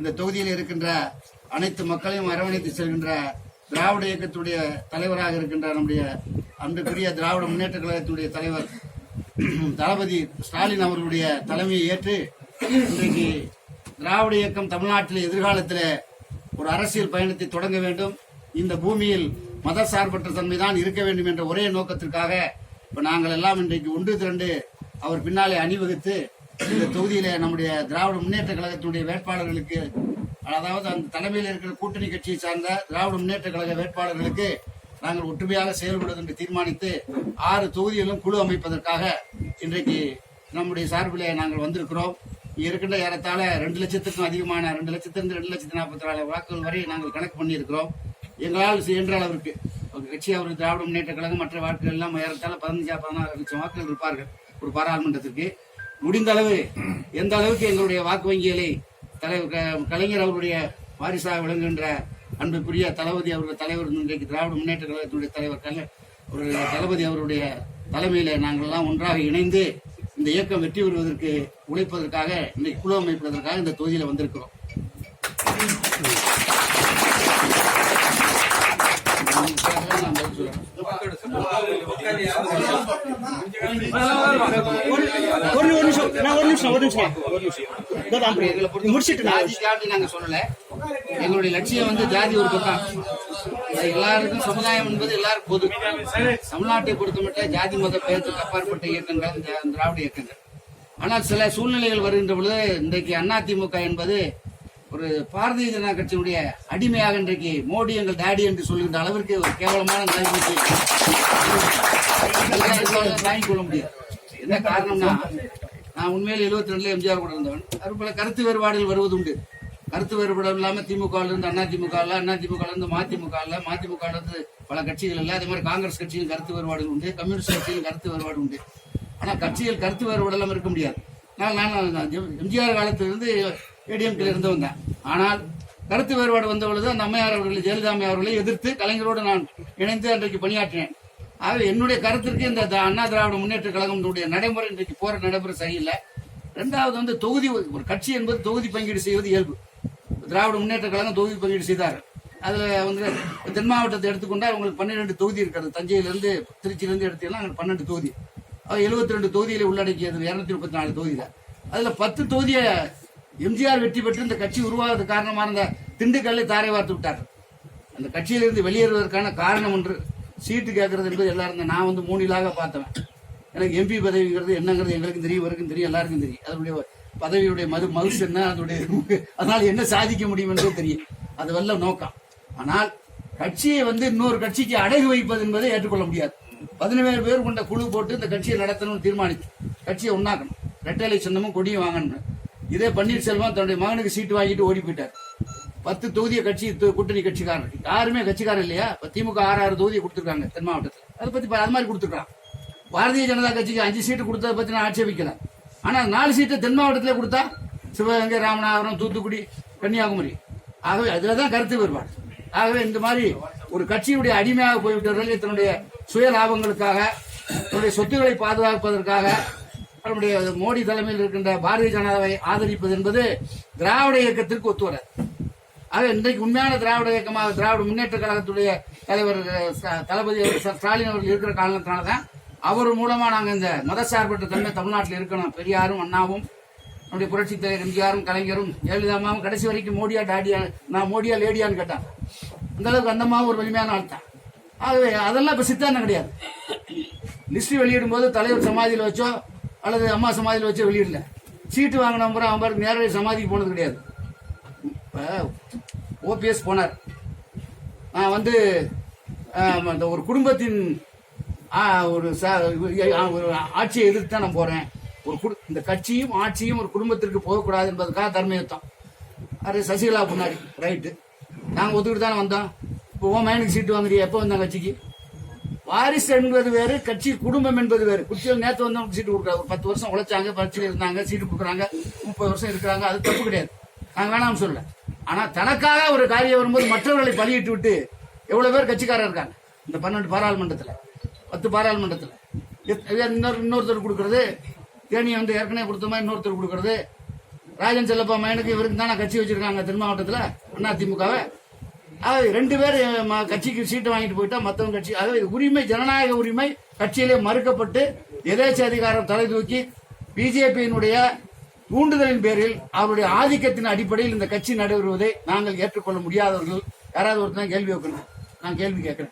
இந்த தொகுதியில் இருக்கின்ற அனைத்து மக்களையும் அரவணைத்து செல்கின்ற திராவிட இயக்கத்துடைய தலைவராக இருக்கின்ற நம்முடைய அன்புக்குரிய திராவிட முன்னேற்ற கழகத்துடைய தலைவர் தளபதி ஸ்டாலின் அவர்களுடைய தலைமையை ஏற்று இன்றைக்கு திராவிட இயக்கம் தமிழ்நாட்டில் எதிர்காலத்தில் ஒரு அரசியல் பயணத்தை தொடங்க வேண்டும். இந்த பூமியில் மத சார்பற்ற தன்மைதான் இருக்க வேண்டும் என்ற ஒரே நோக்கத்திற்காக இப்போ நாங்கள் எல்லாம் இன்றைக்கு ஒன்று திரண்டு அவர் பின்னாலே அணிவகுத்து இந்த தொகுதியில நம்முடைய திராவிட முன்னேற்ற கழகத்தினுடைய வேட்பாளர்களுக்கு அதாவது அந்த தலைமையில் இருக்கிற கூட்டணி கட்சியை சார்ந்த திராவிட முன்னேற்ற கழக வேட்பாளர்களுக்கு நாங்கள் ஒற்றுமையாக செயல்படுவது என்று தீர்மானித்து ஆறு தொகுதிகளிலும் குழு அமைப்பதற்காக இன்றைக்கு நம்முடைய சார்பில் நாங்கள் வந்திருக்கிறோம். இருக்கின்ற ஏறத்தாழ ரெண்டு லட்சத்துக்கும் அதிகமான ரெண்டு லட்சத்திலிருந்து ரெண்டு லட்சத்தி நாற்பத்தி நாலு வாக்குகள் வரை நாங்கள் கணக்கு பண்ணியிருக்கிறோம். எங்களால் இயன்ற அளவிற்கு ஒரு கட்சி அவர் திராவிட முன்னேற்ற கழகம் மற்ற வாக்குகள் எல்லாம் ஏறத்தாழ பதினஞ்சா பதினாறு லட்சம் வாக்குகள் இருப்பார்கள் ஒரு பாராளுமன்றத்திற்கு. முடிந்த அளவு எந்த அளவுக்கு எங்களுடைய வாக்கு வங்கிகளை தலைவர் கலைஞர் அவருடைய வாரிசாக விளங்குகின்ற அன்புக்குரிய தளபதி அவர்கள் தலைவர் இன்றைக்கு திராவிட முன்னேற்ற கழகத்தினுடைய தலைவர் கலை ஒரு தளபதி அவருடைய தலைமையில நாங்கள் எல்லாம் ஒன்றாக இணைந்து இந்த இயக்கம் வெற்றி பெறுவதற்கு உழைப்பதற்காக இன்னைக்கு குழு அமைப்பதற்காக இந்த தொகுதியில் வந்திருக்கிறோம். ஒரு நிமிஷம். நான் ஒரு நிமிஷம் ஒரு நிமிஷம் முடிச்சிட்டு ஜாதி ஜாதி நாங்க சொல்லல. எங்களுடைய லட்சியம் வந்து ஜாதி ஒரு பக்கம் எல்லாருக்கும் சமுதாயம் என்பது எல்லாருக்கும் பொது. தமிழ்நாட்டை பொறுத்த மட்டும் ஜாதி மத பெயர்த்துக்கு அப்பாற்பட்ட இயக்கங்கள் இந்த திராவிட இயக்கங்கள். ஆனால் சில சூழ்நிலைகள் வருகின்ற பொழுது இன்றைக்கு அதிமுக என்பது ஒரு பாரதிய ஜனதா கட்சியினுடைய அடிமையாக இன்றைக்கு மோடி எங்கள் டாடி என்று சொல்கின்ற அளவிற்கு ஒரு கேவலமான நிலைமைக்கு வாங்கிக் கொள்ள முடியாது. என்ன காரணம்னா நான் உண்மையில் 72 ரெண்டுல எம்ஜிஆர் கூட இருந்தவன். அது போல கருத்து வேறுபாடுகள் வருவது உண்டு. கருத்து வேறுபாடு இல்லாமல் திமுகவில் இருந்து அண்ணா திமுக அண்ணா திமுக இருந்து மதிமுக மதிமுக இருந்து பல கட்சிகள் இல்ல. அதே மாதிரி காங்கிரஸ் கட்சியில் கருத்து வேறுபாடுகள் உண்டு. கம்யூனிஸ்ட் கட்சியில் கருத்து வேறுபாடு உண்டு. ஆனால் கட்சியில் கருத்து வேறுபாடு இல்லாமல் இருக்க முடியாது. நான் நான் எம்ஜிஆர் காலத்திலிருந்து ஏடிஎம்கில் இருந்தவங்க. ஆனால் கருத்து வேறுபாடு வந்த பொழுது அந்த அம்மையார் அவர்களை ஜெயலலிதா அம்மையார் அவர்களை எதிர்த்து கலைஞரோடு நான் இணைந்து அன்றைக்கு பணியாற்றினேன். ஆக என்னுடைய கருத்திற்கு இந்த த- அண்ணா திராவிட முன்னேற்ற கழகத்தினுடைய நடைமுறை இன்றைக்கு போற நடைமுறை சரியில்லை. ரெண்டாவது வந்து தொகுதி ஒரு கட்சி என்பது தொகுதி பங்கீடு செய்வது இயல்பு. திராவிட முன்னேற்ற கழகம் தொகுதி பங்கீடு செய்தார். அதில் வந்து தென் மாவட்டத்தை எடுத்துக்கொண்டால் உங்களுக்கு பன்னிரெண்டு தொகுதி இருக்கிறது. தஞ்சையிலேருந்து திருச்சியிலேருந்து எடுத்தீங்கன்னா பன்னெண்டு தொகுதி. எழுபத்தி ரெண்டு தொகுதிகளை உள்ளடக்கியது இரநூத்தி முப்பத்தி நாலு தொகுதியில. அதுல பத்து தொகுதியை எம்ஜிஆர் வெற்றி பெற்று இந்த கட்சி உருவாகிறது காரணமான இந்த திண்டுக்கல்லை தாரை வார்த்து விட்டார் அந்த கட்சியிலிருந்து வெளியேறுவதற்கான காரணம் ஒன்று சீட்டு கேட்கறது என்பது எல்லாரும் நான் வந்து மூணிலாக பார்த்தவன். எனக்கு எம்பி பதவிங்கிறது என்னங்கிறது எங்களுக்கும் தெரியும் இவருக்கும் தெரியும் எல்லாருக்கும் தெரியும். அதனுடைய பதவியுடைய மது மவுசு என்ன அதனுடைய அதனால என்ன சாதிக்க முடியும் என்பது தெரியும் அது வல்ல நோக்கம். ஆனால் கட்சியை வந்து இன்னொரு கட்சிக்கு அடகு வைப்பது என்பதை ஏற்றுக்கொள்ள முடியாது. பதினேழு பேர் கொண்ட குழு போட்டு இந்த கட்சியை நடத்தணும்னு தீர்மானித்து கட்சியை உண்ணாக்கணும் ரெட்டலை சின்னமும் கொடியும் வாங்கணும் இதே பன்னீர்செல்வம் தன்னுடைய மகனுக்கு சீட்டு வாங்கிட்டு ஓடி போயிட்டார். பத்து தொகுதியை கட்சி கூட்டணி கட்சிக்காரர். யாருமே கட்சிக்காரர் இல்லையா? இப்போ திமுக ஆறு ஆறு தொகுதியை கொடுத்துருக்காங்க தென் மாவட்டத்தில். அதை பற்றி அது மாதிரி கொடுத்துருக்கான் பாரதிய ஜனதா கட்சிக்கு அஞ்சு சீட்டு கொடுத்ததை பத்தி நான் ஆட்சேபிக்கல. ஆனா நாலு சீட்டு தென் மாவட்டத்திலே கொடுத்தா சிவகங்கை ராமநாதபுரம் தூத்துக்குடி கன்னியாகுமரி. ஆகவே அதுலதான் கருத்து வேறுபாடு. ஆகவே இந்த மாதிரி ஒரு கட்சியுடைய அடிமையாக போய்விட்டவர்கள் தன்னுடைய சுய லாபங்களுக்காக தன்னுடைய சொத்துக்களை பாதுகாப்பதற்காக நம்முடைய மோடி தலைமையில் இருக்கின்ற பாரதிய ஜனதாவை ஆதரிப்பது என்பது திராவிட இயக்கத்திற்கு ஒத்து வராது. ஆக இன்றைக்கு உண்மையான திராவிட இயக்கமாக திராவிட முன்னேற்ற கழகத்துடைய தலைவர் தளபதி ஸ்டாலின் அவர்கள் இருக்கிற காரணத்தினால தான் அவர் மூலமாக நாங்கள் இந்த மதசார்பற்ற தன்மை தமிழ்நாட்டில் இருக்கணும். பெரியாரும் அண்ணாவும் நம்முடைய புரட்சி தலைவர் எம்ஜிஆரும் கலைஞரும் ஜெயலலிதாமாவும் கடைசி வரைக்கும் மோடியா டாடியா நான் மோடியா லேடியான்னு கேட்டான் அந்த அளவுக்கு அந்தமாவும் ஒரு வலிமையான ஆள் தான் ஆகவே அதெல்லாம் இப்போ சித்தாந்தம் கிடையாது. லிஸ்ட் வெளியிடும் போது தலைவர் சமாதியில் வச்சோ அல்லது அம்மா சமாதியில் வச்சோ வெளியிடல. சீட்டு வாங்கின அப்புறம் அவன் பாருக்கு நேரடி சமாதிக்கு போனது கிடையாது. இப்போ ஓபிஎஸ் போனார். நான் வந்து அந்த ஒரு குடும்பத்தின் ஒரு ச- ஒரு ஆட்சியை எதிர்த்து தான் நான் போகிறேன் ஒரு குடு- இந்த கட்சியும் ஆட்சியும் ஒரு குடும்பத்திற்கு போகக்கூடாது என்பதற்காக தர்மயுத்தம். அது சசிகலா முன்னாடி ரைட்டு. நாங்கள் ஒத்துக்கிட்டு தானே வந்தோம். இப்போ உன் மயனுக்கு சீட்டு வாங்குறியா? எப்போ வந்தாங்க கட்சிக்கு? வாரிசு என்பது வேறு கட்சி குடும்பம் என்பது வேறு. குச்சியில் நேற்று வந்தவங்களுக்கு சீட்டு கொடுக்குறாங்க. ஒரு பத்து வருஷம் உழைச்சாங்க பரீட்சையில் இருந்தாங்க சீட்டு கொடுக்குறாங்க முப்பது வருஷம் இருக்கிறாங்க. அது தப்பு கிடையாது. நாங்கள் வேணாம்னு சொல்லல. ஆனால் தனக்காக ஒரு காரியம் வரும்போது மற்றவர்களை பலியிட்டு விட்டு எவ்வளோ பேர் கட்சிக்காரர் இருக்காங்க? இந்த பன்னெண்டு பாராளுமன்றத்தில். பத்து பாராளுமன்றத்தில். எத்- இன்னொரு இன்னொருத்தர் கொடுக்குறது தேனியை வந்து ஏற்கனவே கொடுத்த மாதிரி இன்னொருத்தர் கொடுக்குறது. ராஜன் செல்லப்பா மயனுக்கு இவருக்கு தானே கட்சி வச்சிருக்காங்க தென் மாவட்டத்தில் அதிமுகவை திமுகவை. ரெண்டு பேர் ம- கட்சிக்கு சீட்டு வாங்கிட்டு போயிட்டா மத்தவங்க கட்சி. அதாவது உரிமை ஜனநாயக உரிமை கட்சியிலே மறுக்கப்பட்டு எதேச்ச அதிகாரம் தலை தூக்கி பிஜேபியினுடைய தூண்டுதலின் பேரில் அவருடைய ஆதிக்கத்தின் அடிப்படையில் இந்த கட்சி நடைபெறுவதை நாங்கள் ஏற்றுக்கொள்ள முடியாதவர்கள். யாராவது ஒருத்தர் கேள்வி வைக்கணும். நான் கேள்வி கேட்கிறேன்.